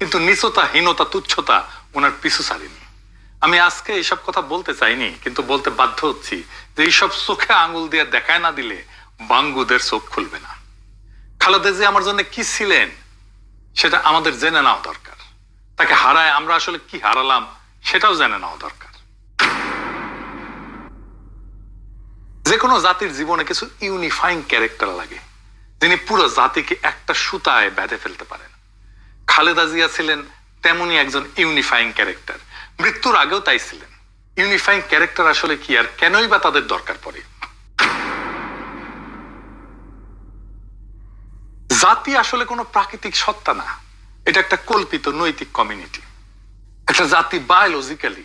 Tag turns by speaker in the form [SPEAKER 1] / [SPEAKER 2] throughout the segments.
[SPEAKER 1] কিন্তু নিচতা, হীনতা, তুচ্ছতা ওনার পিছু ছাড়েনি। আমি আজকে এইসব কথা বলতে চাইনি, কিন্তু বলতে বাধ্য হচ্ছি যে এইসব চোখে আঙুল দিয়ে দেখায় না দিলে বাঙ্গুদের চোখ খুলবে না। খালেদা যে আমার জন্য কি ছিলেন, সেটা আমাদের জেনে নেওয়া দরকার। তাকে হারায় আমরা আসলে কি হারালাম, সেটাও জেনে নেওয়া দরকার। যে কোনো জাতির জীবনে কিছু ইউনিফাইং ক্যারেক্টার লাগে, যিনি পুরো জাতিকে একটা সুতায় বেঁধে ফেলতে পারেন। খালেদা জিয়া ছিলেন তেমনই একজন ইউনিফাইং ক্যারেক্টার মৃত্যুর আগেও তাই ছিলেন। ইউনিফাইং ক্যারেক্টার আসলে কি আর কেনই বা তাদের দরকার পড়ে? জাতি আসলে কোনো প্রাকৃতিক সত্তা না। এটা একটা কল্পিত নৈতিক কমিউনিটি একটা জাতি বায়োলজিক্যালি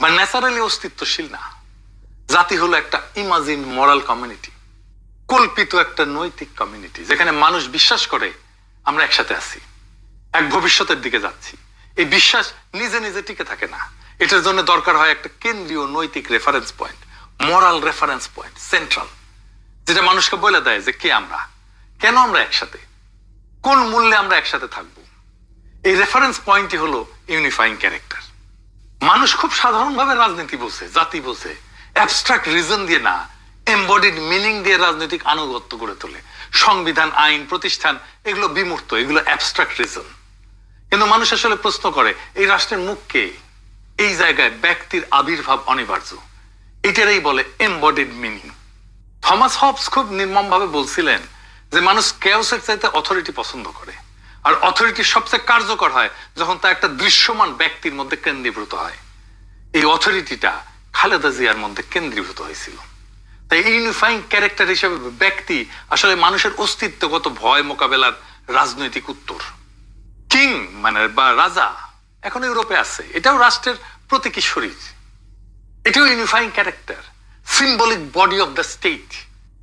[SPEAKER 1] বা ন্যাচারালি অস্তিত্বশীল না। জাতি হলো একটা ইমাজিন মরাল কমিউনিটি কল্পিত একটা নৈতিক কমিউনিটি যেখানে মানুষ বিশ্বাস করে আমরা একসাথে আছি। এক ভবিষ্যতের দিকে যাচ্ছি। এই বিশ্বাস নিজে নিজে টিকে থাকে না। এটার জন্য দরকার হয় একটা কেন্দ্রীয় নৈতিক reference point moral reference point central যেটা মানুষকে বলে দেয় যে কে আমরা? কেন আমরা একসাথে? কোন মূল্যে আমরা একসাথে থাকব? এই রেফারেন্স পয়েন্টই হলো ইউনিফাইং ক্যারেক্টার মানুষ খুব সাধারণভাবে রাজনীতি বোঝে জাতি বোঝে অ্যাবস্ট্রাক্ট রিজন দিয়ে না এমবডিড মিনিং দিয়ে রাজনৈতিক আনুগত্য গড়ে তোলে। সংবিধান, আইন, প্রতিষ্ঠান, এগুলো বিমূর্ত, এগুলো অ্যাবস্ট্রাক্ট রিজন কিন্তু মানুষ আসলে প্রশ্ন করে, এই রাষ্ট্রের মুখকে এই জায়গায় ব্যক্তির আবির্ভাব অনিবার্য। এটারই বলে এমবডিড মিনিং থমাস হবস খুব নির্মমভাবে বলছিলেন যে মানুষ কেওসের চাইতে অথরিটি পছন্দ করে। আর অথরিটি সবচেয়ে কার্যকর হয় যখন তা একটা দৃশ্যমান ব্যক্তির মধ্যে কেন্দ্রীভূত হয়। এই অথরিটিটা খালেদা জিয়ার মধ্যে কেন্দ্রীভূত হয়েছিল। তাই ইউনিফাইং ক্যারেক্টার হিসেবে ব্যক্তি আসলে মানুষের অস্তিত্বগত ভয় মোকাবেলার রাজনৈতিক উত্তর। কিং মানে বা রাজা, এখন ইউরোপে আছে। এটাও রাষ্ট্রের প্রতীকী শরীর। এটাও unifying character symbolic body of the state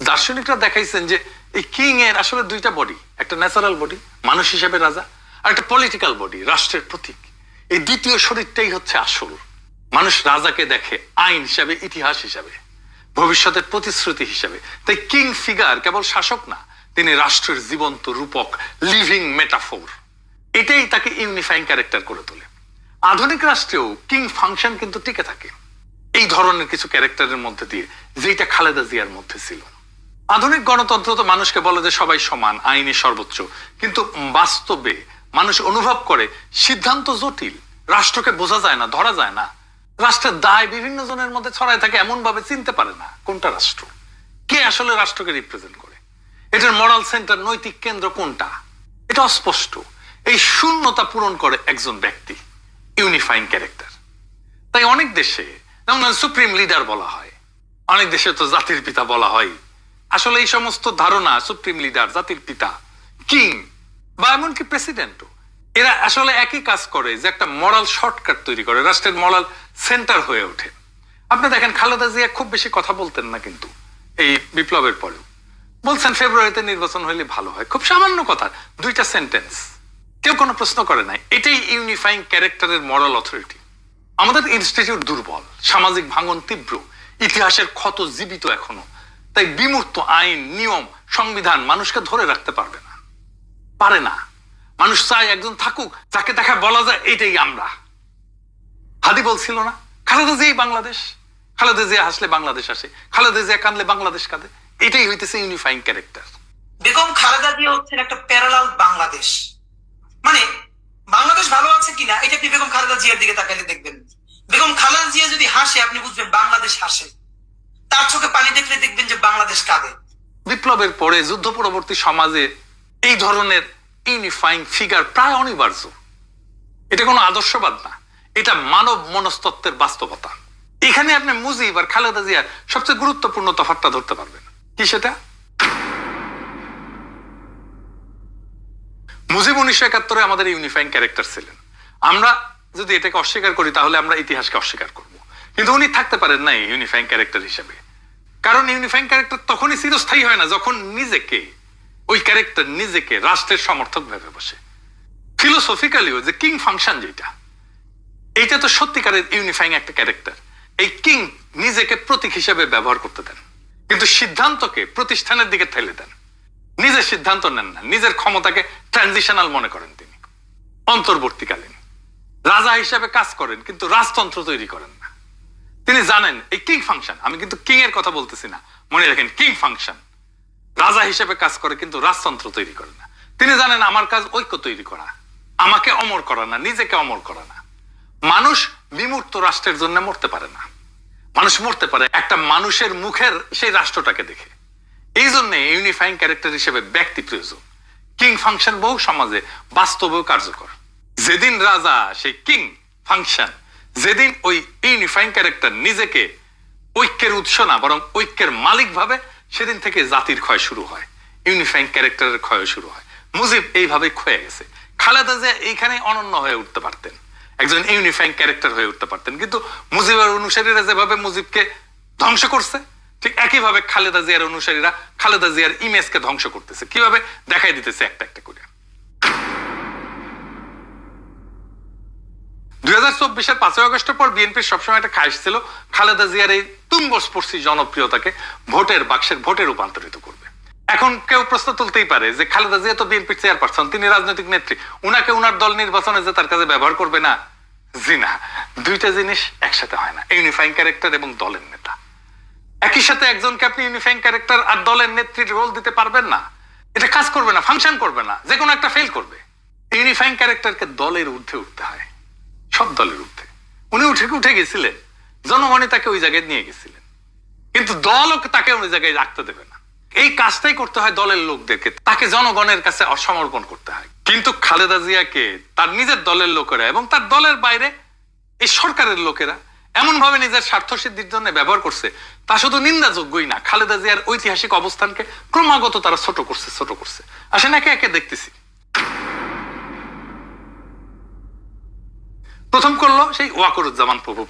[SPEAKER 1] দার্শনিকরা দেখাইছেন যে এই কিং এর আসলে দুইটা বডি একটা ন্যাচারাল বডি মানুষ হিসেবে রাজা, আর একটা পলিটিক্যাল বডি রাষ্ট্রের প্রতীক। এই দ্বিতীয় শরীরটাই হচ্ছে আসল। মানুষ রাজাকে দেখে আইন হিসাবে, ইতিহাস হিসাবে, ভবিষ্যতের প্রতিশ্রুতি হিসাবে। তাই কিং ফিগার কেবল শাসক না, তিনি রাষ্ট্রের জীবন্ত রূপক লিভিং মেটাফোর এটাই তাকে ইউনিফাইং ক্যারেক্টার করে তোলে। আধুনিক রাষ্ট্রেও কিং ফাংশন কিন্তু টিকে থাকে। এই ধরনের কিছু ক্যারেক্টারের মধ্যে দিয়ে যেটা খালেদা জিয়ার মধ্যে ছিল। আধুনিক গণতন্ত্র তো মানুষকে বলে যে সবাই সমান, আইনে সর্বোচ্চ। কিন্তু বাস্তবে মানুষ অনুভব করে, সিদ্ধান্ত জটিল। রাষ্ট্রকে বোঝা যায় না, ধরা যায় না। রাষ্ট্রের দায় বিভিন্ন জনের মধ্যে ছড়ায় থাকে এমন ভাবে চিনতে পারে না কোনটা রাষ্ট্র। কে আসলে রাষ্ট্রকে রিপ্রেজেন্ট করে? এটার মরাল সেন্টার নৈতিক কেন্দ্র কোনটা? এটা অস্পষ্ট। এই শূন্যতা পূরণ করে একজন ব্যক্তি ইউনিফাইং ক্যারেক্টার তাই অনেক দেশে, যেমন সুপ্রিম লিডার বলা হয়, অনেক দেশে তো জাতির পিতা বলা হয়। আসলে এই সমস্ত ধারণা সুপ্রিম লিডার জাতির পিতা কিং বা এমনকি প্রেসিডেন্টও এরা আসলে একই কাজ করে যে একটা মরাল শর্টকাট তৈরি করে, রাষ্ট্রের মরাল সেন্টার হয়ে ওঠে। আপনি দেখেন, খালেদা জিয়া খুব বেশি কথা বলতেন না কিন্তু, এই বিপ্লবের পরেও। বলছেন, ফেব্রুয়ারিতে নির্বাচন হলে ভালো হয়। খুব সামান্য কথা, দুইটা সেন্টেন্স কেউ কোনো প্রশ্ন করে নাই। এটাই ইউনিফাইং ক্যারেক্টারের মরাল অথরিটি আমাদের ইনস্টিটিউট দুর্বল, সামাজিক ভাঙন তীব্র, ইতিহাসের ক্ষত জীবিত এখনও। তাই বিমূর্ত আইন, নিয়ম, সংবিধান মানুষকে ধরে রাখতে পারবে না। পারে না। মানুষ চায় একজন থাকুক, যাকে দেখা বলা যায় এটাই আমরা। হাদি বলছিল না, খালেদা জিয়াই বাংলাদেশ। খালেদা জিয়া হাসলে বাংলাদেশ আসে, খালেদা জিয়া কানলে বাংলাদেশ কাঁদে। এটাই হইতেছে ইউনিফাইং ক্যারেক্টার
[SPEAKER 2] বেগম খালেদা জিয়া হচ্ছেন একটা প্যারালাল বাংলাদেশ মানে বাংলাদেশ ভালো আছে কিনা এটা আপনি বেগম খালেদা জিয়ার দিকে তাকালে দেখবেন। বেগম খালেদা জিয়া যদি হাসে, আপনি বুঝবেন বাংলাদেশ হাসে। তার চোখে পানি দেখলে দেখবেন যে বাংলাদেশ কাঁদে।
[SPEAKER 1] বিপ্লবের পরে যুদ্ধ পরবর্তী সমাজে এই ধরনের ইউনিফাইং ফিগার প্রায় অনিবার্য। এটা কোনো আদর্শবাদ না। এটা মানব মনস্তত্ত্বের বাস্তবতা। এখানে আপনি মুজিব আর খালেদা জিয়ার সবচেয়ে গুরুত্বপূর্ণ তফাৎটা ধরতে পারবেন। কি সেটা? মুজিব উনিশশো একাত্তরে আমাদের ইউনিফাইং ক্যারেক্টার ছিলেন। আমরা যদি এটাকে অস্বীকার করি, তাহলে আমরা ইতিহাসকে অস্বীকার করব। কিন্তু উনি থাকতে পারেন নাই ইউনিফাইং ক্যারেক্টার হিসেবে। কারণ ইউনিফাইং ক্যারেক্টার তখনই চিরস্থায়ী হয় না, যখন নিজেকে, ওই ক্যারেক্টার নিজেকে রাষ্ট্রের সমর্থক ভেবে বসে। ফিলোসফিক্যালিও যে কিং ফাংশন যেটা, এইটা তো সত্যিকারের ইউনিফাইং একটা ক্যারেক্টার এই কিং নিজেকে প্রতীক হিসেবে ব্যবহার করতে দেন। কিন্তু সিদ্ধান্তকে প্রতিষ্ঠানের দিকে ঠেলে দেন। নিজের সিদ্ধান্ত নেন না, নিজের ক্ষমতাকে ট্রানজিশনাল মনে করেন তিনি। অন্তর্বর্তীকালীন। রাজা হিসাবে কাজ করেন, কিন্তু রাজতন্ত্র তৈরি করেন না। তিনি জানেন, এই কিং ফাংশন আমি কিন্তু কিং এর কথা বলতেছি না, মনে রাখেন কিং ফাংশন রাজা হিসেবে কাজ করে, কিন্তু রাজতন্ত্র তৈরি করে না। তিনি জানেন, আমার কাজ ঐক্য তৈরি করা, আমাকে অমর করা না, নিজেকে অমর করা না। মানুষ বিমূর্ত রাষ্ট্রের জন্য মরতে পারে না। মানুষ মরতে পারে, একটা মানুষের মুখের সেই রাষ্ট্রটাকে দেখে। এই জন্য ইউনিফাইং ক্যারেক্টার হিসেবে ব্যক্তি প্রয়োজন। কিং ফাংশন বহু সমাজে বাস্তবেও কার্যকর। যেদিন রাজা সেই কিং ফাংশন, যেদিন ওই ইউনিফাইং ক্যারেক্টার নিজেকে ঐক্যের উৎস না, বরং ঐক্যের মালিক ভাবে, সেদিন থেকে জাতির ক্ষয় শুরু হয়, ইউনিফাইং ক্যারেক্টারের ক্ষয় শুরু হয়। মুজিব এইভাবে ক্ষয়ে গেছে। খালেদা যে এইখানে অনন্য হয়ে উঠতে পারতেন। একজন ইউনিফাইং ক্যারেক্টার হয়ে উঠতে পারতেন। কিন্তু মুজিবের অনুসারীরা যেভাবে মুজিবকে ধ্বংস করছে, ঠিক একইভাবে খালেদা জিয়ার অনুসারীরা খালেদা জিয়ার ইমেজকে ধ্বংস করতেছে। কীভাবে? দেখাই দিতেছে একটা একটা করে। দুই পাঁচই পর বিএনপির সবসময় একটা ছিল। খালেদা জিয়ার এই তুঙ্গস্পর্শী জনপ্রিয়তাকে ভোটের বাক্সের ভোটে রূপান্তরিত করবে। এখন কেউ প্রশ্ন তুলতেই পারে যে খালেদা জিয়া তো বিএনপির চেয়ারপারসন তিনি রাজনৈতিক নেত্রী। উনাকে উনার দল নির্বাচনে যে তার কাছে ব্যবহার করবে না, জি না। দুইটা জিনিস একসাথে হয় না ইউনিফাইং ক্যারেক্টার এবং দলের নেতা। একই সাথে একজনকে আপনি ইউনিফাইং ক্যারেক্টার আর দলের নেত্রীর রোল দিতে পারবেন না। এটা কাজ করবে না ফাংশন করবে না যে কোনো একটা ফেল করবে। ইউনিফাইং ক্যারেক্টারকে দলের ঊর্ধ্বে উঠতে হয়। সব দলের ঊর্ধ্বে। উনি উঠে উঠে গেছিলেন। জনগণই তাকে ওই জায়গায় নিয়ে গেছিলেন। কিন্তু দলও তাকে ওই জায়গায় রাখতে দেবে না। এই কাজটাই করতে হয় দলের লোকদেরকে। তাকে জনগণের কাছে অসমর্পণ করতে হয়। কিন্তু খালেদা জিয়াকে, তার নিজের দলের লোকেরা এবং তার দলের বাইরে এই সরকারের লোকেরা এমন ভাবে নিজের স্বার্থ সিদ্ধির জন্য ব্যবহার করছে, তা শুধু নিন্দাযোগ্যই না। খালেদা জিয়ার ঐতিহাসিক অবস্থানকে ক্রমাগত তারা ছোট করছে ছোট করছে। আসেন একে একে দেখতেছি। প্রথম করল সেই ওয়াকরুজ্জামান প্রভু